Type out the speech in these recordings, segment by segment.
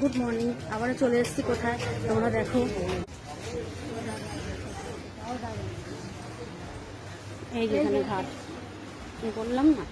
Good morning আবারও চলে এসেছি কোথায়? তোমরা দেখো। এই যেখানে ঘাট। বললাম না?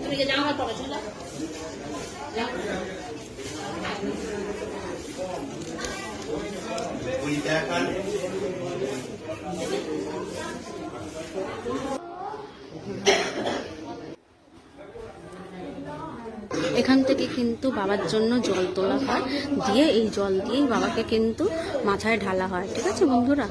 তুমি যে জামা কাপড় ছিল এখান থেকে কিন্তু বাবার জন্য জল তোলা হয়। দিয়ে এই জল দিয়েই বাবাকে কিন্তু মাথায় ঢালা হয়। ঠিক আছে বন্ধুরা?